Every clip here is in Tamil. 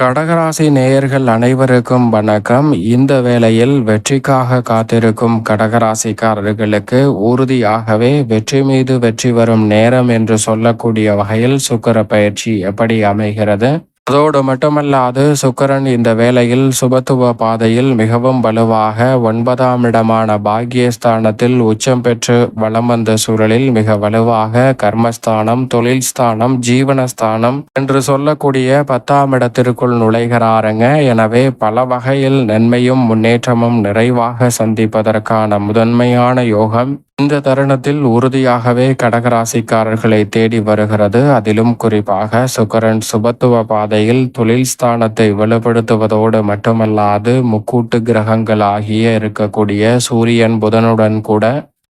கடகராசி நேயர்கள் அனைவருக்கும் வணக்கம். இந்த வேளையில் வெற்றிக்காக காத்திருக்கும் கடகராசிக்காரர்களுக்கு உறுதியாகவே வெற்றி மீது வெற்றி வரும் நேரம் என்று சொல்லக்கூடிய வகையில் சுக்கர பயிற்சி எப்படி அமைகிறது? அதோடு மட்டுமல்லாது சுக்கரன் இந்த வேளையில் சுபத்துவ பாதையில் மிகவும் வலுவாக ஒன்பதாம் இடமான பாக்கியஸ்தானத்தில் உச்சம் பெற்று வலம் வந்த சூழலில் மிக வலுவாக கர்மஸ்தானம் தொழில் ஸ்தானம் ஜீவனஸ்தானம் என்று சொல்லக்கூடிய பத்தாம் இடத்திற்குள் நுழைகிறாருங்க. எனவே பல வகையில் நன்மையும் முன்னேற்றமும் நிறைவாக சந்திப்பதற்கான முதன்மையான யோகம் இந்த தருணத்தில் உறுதியாகவே கடகராசிக்காரர்களை தேடி வருகிறது. அதிலும் குறிப்பாக சுக்கரன் சுபத்துவ பாதையில் தொழில் ஸ்தானத்தை வலுப்படுத்துவதோடு மட்டுமல்லாது முக்கூட்டு கிரகங்கள் ஆகிய இருக்கக்கூடிய சூரியன் புதனுடன் கூட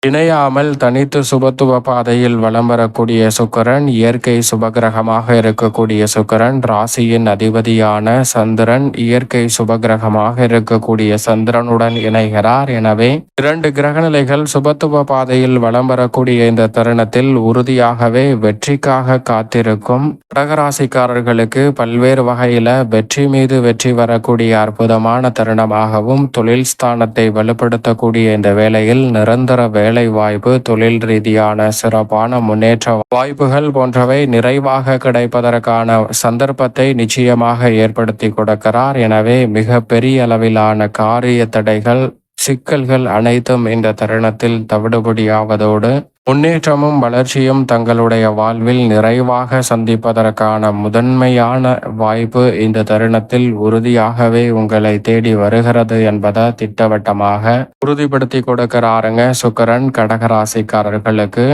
இணையாமல் தனித்து சுபத்துவ பாதையில் வலம் வரக்கூடிய சுக்கரன் இயற்கை சுபகிரகமாக இருக்கக்கூடிய சுக்கரன் ராசியின் அதிபதியான சந்திரன் இயற்கை சுபகிரகமாக இருக்கக்கூடிய சந்திரனுடன் இணைகிறார். எனவே இரண்டு கிரகநிலைகள் சுபத்துவ பாதையில் வலம் வரக்கூடிய இந்த தருணத்தில் உறுதியாகவே வெற்றிக்காக காத்திருக்கும். கடகராசிக்காரர்களுக்கு பல்வேறு வகையில வெற்றி மீது வெற்றி வரக்கூடிய அற்புதமான தருணமாகவும் தொழில் ஸ்தானத்தை வலுப்படுத்தக்கூடிய இந்த வேளையில் நிரந்தர வேலை வேலை வாய்ப்பு தொழில் ரீதியான சிறப்பான முன்னேற்ற வாய்ப்புகள் போன்றவை நிறைவாக கிடைப்பதற்கான சந்தர்ப்பத்தை நிச்சயமாக ஏற்படுத்தி கொடுக்கிறார். எனவே மிக பெரிய அளவிலான காரிய தடைகள் சிக்கல்கள் அனைத்தும் இந்த தருணத்தில் தவிடுபடியாவதோடு முன்னேற்றமும் வளர்ச்சியும் தங்களுடைய வாழ்வில் நிறைவாக சந்திப்பதற்கான முதன்மையான வாய்ப்பு இந்த தருணத்தில் உறுதியாகவே உங்களை தேடி வருகிறது என்பதை திட்டவட்டமாக உறுதிப்படுத்தி கொடுக்கிறாருங்க சுக்கரன் கடகராசிக்காரர்களுக்கு.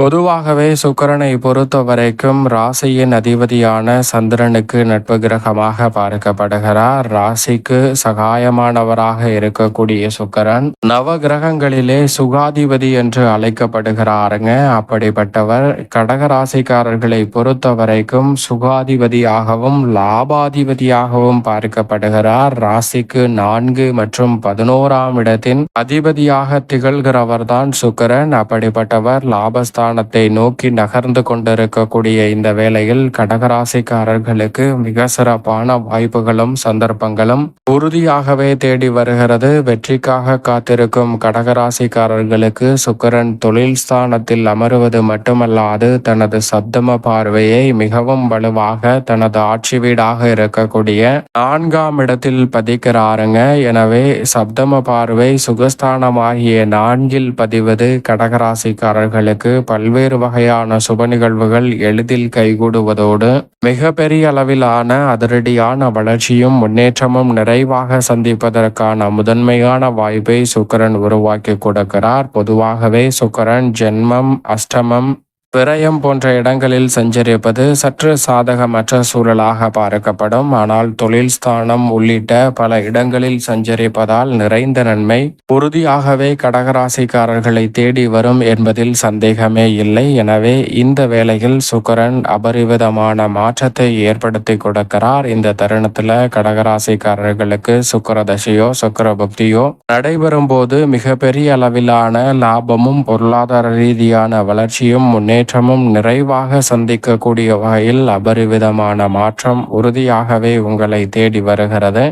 பொதுவாகவே சுக்கரனை பொறுத்த வரைக்கும் ராசியின் அதிபதியான சந்திரனுக்கு நட்பு கிரகமாக பார்க்கப்படுகிறார். ராசிக்கு சகாயமானவராக இருக்கக்கூடிய சுக்கரன் நவ கிரகங்களிலே சுகாதிபதி என்று அழைக்கப்படுகிறாருங்க. அப்படிப்பட்டவர் கடக ராசிக்காரர்களை பொறுத்த வரைக்கும் சுகாதிபதியாகவும் லாபாதிபதியாகவும் பார்க்கப்படுகிறார். ராசிக்கு நான்கு மற்றும் பதினோராம் இடத்தின் அதிபதியாக திகழ்கிறவர்தான் சுக்கரன். அப்படிப்பட்டவர் லாபஸ்தான் ஸ்தானத்தை நோக்கி நகர்ந்து கொண்டிருக்கக்கூடிய இந்த வேளையில் கடகராசிக்காரர்களுக்கு மிக சிறப்பான வாய்ப்புகளும் சந்தர்ப்பங்களும் உறுதியாகவே தேடி வருகிறது. வெற்றிக்காக காத்திருக்கும் கடகராசிக்காரர்களுக்கு சுக்கரன் தொழில் ஸ்தானத்தில் அமருவது மட்டுமல்லாது தனது சப்தம பார்வையை மிகவும் வலுவாக தனது ஆட்சி வீடாக இருக்கக்கூடிய நான்காம் இடத்தில் பதிக்கிறாருங்க. எனவே சப்தம பார்வை சுகஸ்தானமாகிய நான்கில் பதிவது கடகராசிக்காரர்களுக்கு பல்வேறு வகையான சுப நிகழ்வுகள் எளிதில் கைகூடுவதோடு மிக பெரிய அளவிலான அதிரடியான வளர்ச்சியும் முன்னேற்றமும் நிறைவாக சந்திப்பதற்கான முதன்மையான வாய்ப்பை சுக்கரன் உருவாக்கி கொடுக்கிறார். பொதுவாகவே சுக்கரன் ஜென்மம் அஷ்டமம் விரயம் போன்ற இடங்களில் சஞ்சரிப்பது சற்று சாதகமற்ற சூழலாக பார்க்கப்படும். ஆனால் தொழில் ஸ்தானம் உள்ளிட்ட பல இடங்களில் சஞ்சரிப்பதால் நிறைந்த நன்மை. உறுதியாகவே கடகராசிக்காரர்களை தேடி வரும் என்பதில் சந்தேகமே இல்லை. எனவே இந்த வேளையில் சுக்கரன் அபரிவிதமான மாற்றத்தை ஏற்படுத்தி கொடுக்கிறார். இந்த தருணத்துல கடகராசிக்காரர்களுக்கு சுக்கரதசையோ சுக்கர புக்தியோ நடைபெறும் போது மிகப்பெரிய அளவிலான லாபமும் பொருளாதார ரீதியான வளர்ச்சியும் முன்னே முன்னேற்றமும் நிறைவாக சந்திக்கக்கூடிய வகையில் அபரிவிதமான மாற்றம் உறுதியாகவே உங்களை தேடி வருகிறது.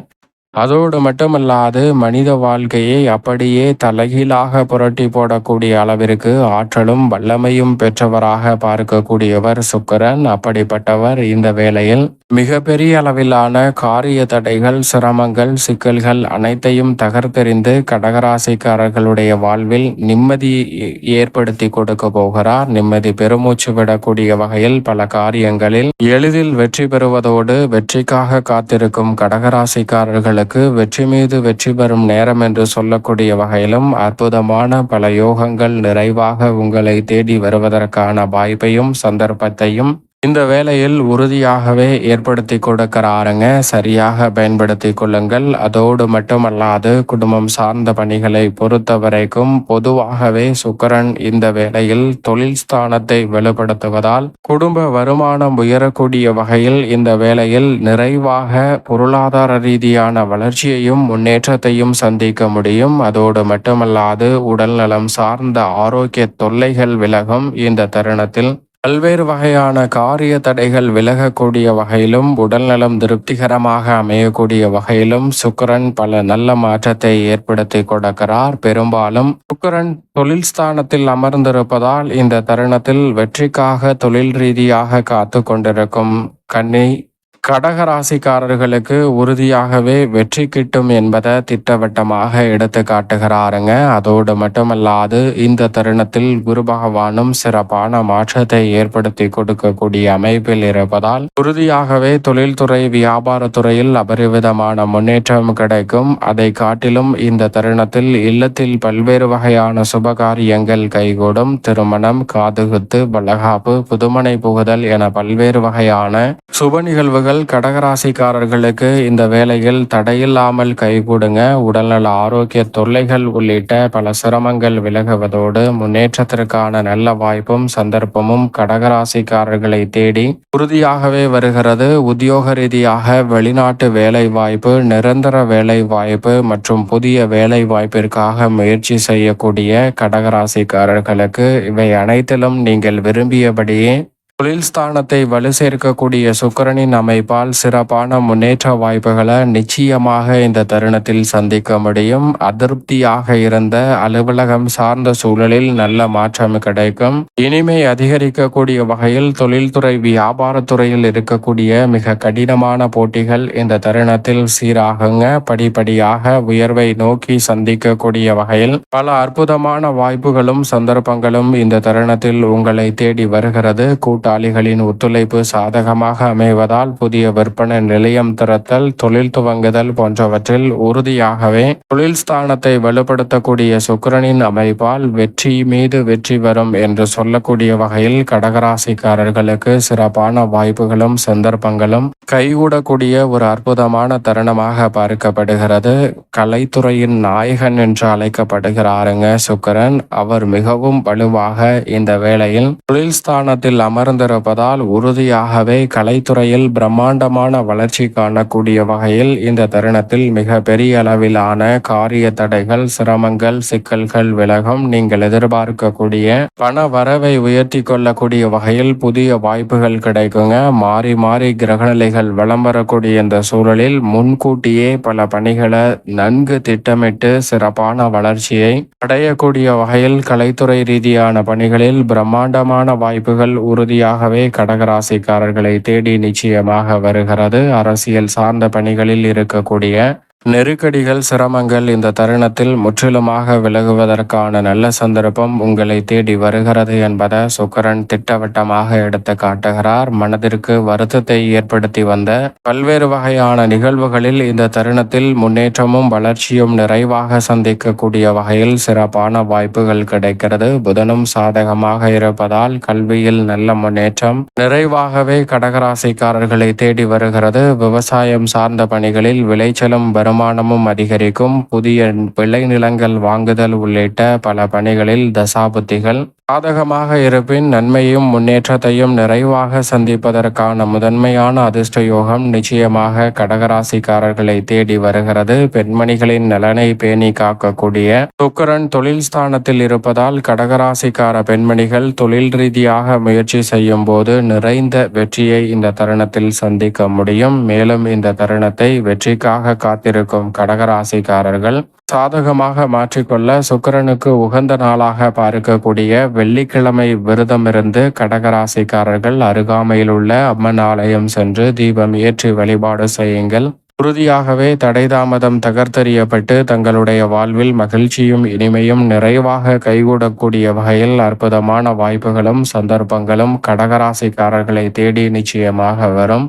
அதோடு மட்டுமல்லாது மனித வாழ்க்கையை அப்படியே தலைகீழாக புரட்டி போடக்கூடிய அளவிற்கு ஆற்றலும் வல்லமையும் பெற்றவராக பார்க்கக்கூடியவர் சுக்கரன். அப்படிப்பட்டவர் இந்த வேளையில் மிகப்பெரிய அளவிலான காரிய தடைகள் சிரமங்கள் சிக்கல்கள் அனைத்தையும் தகர்த்தெறிந்து கடகராசிக்காரர்களுடைய வாழ்வில் நிம்மதி ஏற்படுத்தி கொடுக்க போகிறார். நிம்மதி பெருமூச்சு விடக்கூடிய வகையில் பல காரியங்களில் எளிதில் வெற்றி பெறுவதோடு வெற்றிக்காக காத்திருக்கும் கடகராசிக்காரர்களுக்கு உங்களுக்கு வெற்றி மீது வெற்றி பெறும் நேரம் என்று சொல்லக்கூடிய வகையிலும் அற்புதமான பல யோகங்கள் நிறைவாக உங்களை தேடி வருவதற்கான வாய்ப்பையும் சந்தர்ப்பத்தையும் இந்த வேலையில் உறுதியாகவே ஏற்படுத்தி கொடுக்கிறாருங்க. சரியாக பயன்படுத்தி கொள்ளுங்கள். அதோடு மட்டுமல்லாது குடும்பம் சார்ந்த பணிகளை பொறுத்த வரைக்கும் பொதுவாகவே சுக்கரன் இந்த வேளையில் தொழில் ஸ்தானத்தை வெளிப்படுத்துவதால் குடும்ப வருமானம் உயரக்கூடிய வகையில் இந்த வேளையில் நிறைவாக பொருளாதார ரீதியான வளர்ச்சியையும் முன்னேற்றத்தையும் சந்திக்க முடியும். அதோடு மட்டுமல்லாது உடல் நலம் சார்ந்த ஆரோக்கிய தொல்லைகள் விலகும். இந்த தருணத்தில் பல்வேறு வகையான காரிய தடைகள் விலகக்கூடிய வகையிலும் உடல்நலம் திருப்திகரமாக அமையக்கூடிய வகையிலும் சுக்கரன் பல நல்ல மாற்றத்தை ஏற்படுத்தி கொடுக்கிறார். பெரும்பாலும் சுக்கரன் தொழில் ஸ்தானத்தில் அமர்ந்திருப்பதால் இந்த தருணத்தில் வெற்றிக்காக தொழில் ரீதியாக காத்து கொண்டிருக்கும் கன்னி கடகராசிக்காரர்களுக்கு உறுதியாகவே வெற்றி கிட்டும் என்பதை திட்டவட்டமாக எடுத்து காட்டுகிறாருங்க. அதோடு மட்டுமல்லாது இந்த தருணத்தில் குரு பகவானும் சிறப்பான மாற்றத்தை ஏற்படுத்தி கொடுக்கக்கூடிய அமைப்பில் இருப்பதால் உறுதியாகவே தொழில்துறை வியாபாரத்துறையில் அபரிவிதமான முன்னேற்றம் கிடைக்கும். அதை காட்டிலும் இந்த தருணத்தில் இல்லத்தில் பல்வேறு வகையான சுபகாரியங்கள் கைகூடும். திருமணம் காதுகுத்து பலகாப்பு புதுமனை புகுதல் என பல்வேறு வகையான சுப நிகழ்வுகள் உங்கள் கடகராசிக்காரர்களுக்கு இந்த வேலையில் தடையில்லாமல் கைகூடுங்க. உடல்நல ஆரோக்கிய தொல்லைகள் உள்ளிட்ட பல சிரமங்கள் விலகுவதோடு முன்னேற்றத்திற்கான நல்ல வாய்ப்பும் சந்தர்ப்பமும் கடகராசிக்காரர்களை தேடி உறுதியாகவே வருகிறது. உத்தியோக ரீதியாக வெளிநாட்டு வேலை வாய்ப்பு நிரந்தர வேலை வாய்ப்பு மற்றும் புதிய வேலை வாய்ப்பிற்காக முயற்சி செய்யக்கூடிய கடகராசிக்காரர்களுக்கு இவை அனைத்திலும் நீங்கள் விரும்பியபடியே தொழில் ஸ்தானத்தை வலு சேர்க்கக்கூடிய சுக்கரனின் அமைப்பால் சிறப்பான முன்னேற்ற வாய்ப்புகளை நிச்சயமாக இந்த தருணத்தில் சந்திக்க முடியும். அதிருப்தியாக இருந்த அலுவலகம் சார்ந்த சூழலில் நல்ல மாற்றம் கிடைக்கும். இனிமை அதிகரிக்கக்கூடிய வகையில் தொழில்துறை வியாபாரத்துறையில் இருக்கக்கூடிய மிக கடினமான போட்டிகள் இந்த தருணத்தில் சீராகுங்க. படிப்படியாக உயர்வை நோக்கி சந்திக்கக்கூடிய வகையில் பல அற்புதமான வாய்ப்புகளும் சந்தர்ப்பங்களும் இந்த தருணத்தில் உங்களை தேடி வருகிறது. கூட்டு கூட்டாளிகளின் ஒத்துழைப்பு சாதகமாக அமைவதால் புதிய விற்பனை நிலையம் திறத்தல் தொழில் துவங்குதல் போன்றவற்றில் உறுதியாகவே தொழில் ஸ்தானத்தை வலுப்படுத்தக்கூடிய சுக்கரனின் அமைப்பால் வெற்றி மீது வெற்றி வரும் என்று சொல்லக்கூடிய வகையில் கடகராசிக்காரர்களுக்கு சிறப்பான வாய்ப்புகளும் சந்தர்ப்பங்களும் கைகூடக்கூடிய ஒரு அற்புதமான தருணமாக பார்க்கப்படுகிறது. கலைத்துறையின் நாயகன் என்று அழைக்கப்படுகிறாருங்க சுக்கரன். அவர் மிகவும் வலுவாக இந்த வேளையில் தொழில் ஸ்தானத்தில் அமர்ந்து அமர்ந்திருப்பதால் உறுதியாகவே கலைத்துறையில் பிரம்மாண்டமான வளர்ச்சி காணக்கூடிய வகையில் இந்த தருணத்தில் மிக பெரிய அளவிலான காரிய தடைகள் சிரமங்கள் சிக்கல்கள் விலகும். நீங்கள் எதிர்பார்க்கக்கூடிய பண வரவை உயர்த்தி கொள்ளக்கூடிய வகையில் புதிய வாய்ப்புகள் கிடைக்குங்க. மாறி மாறி கிரகநிலைகள் வளம் வரக்கூடிய இந்த சூழலில் முன்கூட்டியே பல பணிகளை நன்கு திட்டமிட்டு சிறப்பான வளர்ச்சியை அடையக்கூடிய வகையில் கலைத்துறை ரீதியான பணிகளில் பிரம்மாண்டமான வாய்ப்புகள் உறுதியாக உறுதியாகவே கடகராசிக்காரர்களை தேடி நிச்சயமாக வருகிறது. அரசியல் சார்ந்த பணிகளில் இருக்கக்கூடிய நெருக்கடிகள் சிரமங்கள் இந்த தருணத்தில் முற்றிலுமாக விலகுவதற்கான நல்ல சந்தர்ப்பம் உங்களை தேடி வருகிறது என்பதை சுக்கரன் திட்டவட்டமாக எடுத்து காட்டுகிறார். மனதிற்கு வருத்தத்தை ஏற்படுத்தி வந்த பல்வேறு வகையான நிகழ்வுகளில் இந்த தருணத்தில் முன்னேற்றமும் வளர்ச்சியும் நிறைவாக சந்திக்கக்கூடிய வகையில் சிறப்பான வாய்ப்புகள் கிடைக்கிறது. புதனும் சாதகமாக இருப்பதால் கல்வியில் நல்ல முன்னேற்றம் நிறைவாகவே கடகராசிக்காரர்களை தேடி வருகிறது. விவசாயம் சார்ந்த பணிகளில் விளைச்சலும் வரும் வருமானமும் அதிகரிக்கும். புதிய விளைநிலங்கள் வாங்குதல் உள்ளிட்ட பல பணிகளில் தசாபுத்திகள் சாதகமாக இருப்பின் நன்மையும் முன்னேற்றத்தையும் நிறைவாக சந்திப்பதற்கான முதன்மையான அதிர்ஷ்ட யோகம் நிச்சயமாக கடகராசிக்காரர்களை தேடி வருகிறது. பெண்மணிகளின் நலனை பேணி காக்கக்கூடிய சுக்கரன் தொழில் ஸ்தானத்தில் இருப்பதால் கடகராசிக்கார பெண்மணிகள் தொழில் ரீதியாக முயற்சி செய்யும் போது நிறைந்த வெற்றியை இந்த தருணத்தில் சந்திக்க முடியும். மேலும் இந்த தருணத்தை வெற்றிக்காக காத்திருக்கும் கடகராசிக்காரர்கள் சாதகமாக மாற்றிக்கொள்ள சுக்கரனுக்கு உகந்த நாளாக பார்க்கக்கூடிய வெள்ளிக்கிழமை விரதமிருந்து கடகராசிக்காரர்கள் அருகாமையில் உள்ள அம்மன் ஆலயம் சென்று தீபம் ஏற்றி வழிபாடு செய்யுங்கள். உறுதியாகவே தடை தாமதம் தகர்த்தறியப்பட்டு தங்களுடைய வாழ்வில் மகிழ்ச்சியும் இனிமையும் நிறைவாக கைகூடக்கூடிய வகையில் அற்புதமான வாய்ப்புகளும் சந்தர்ப்பங்களும் கடகராசிக்காரர்களை தேடி நிச்சயமாக வரும்.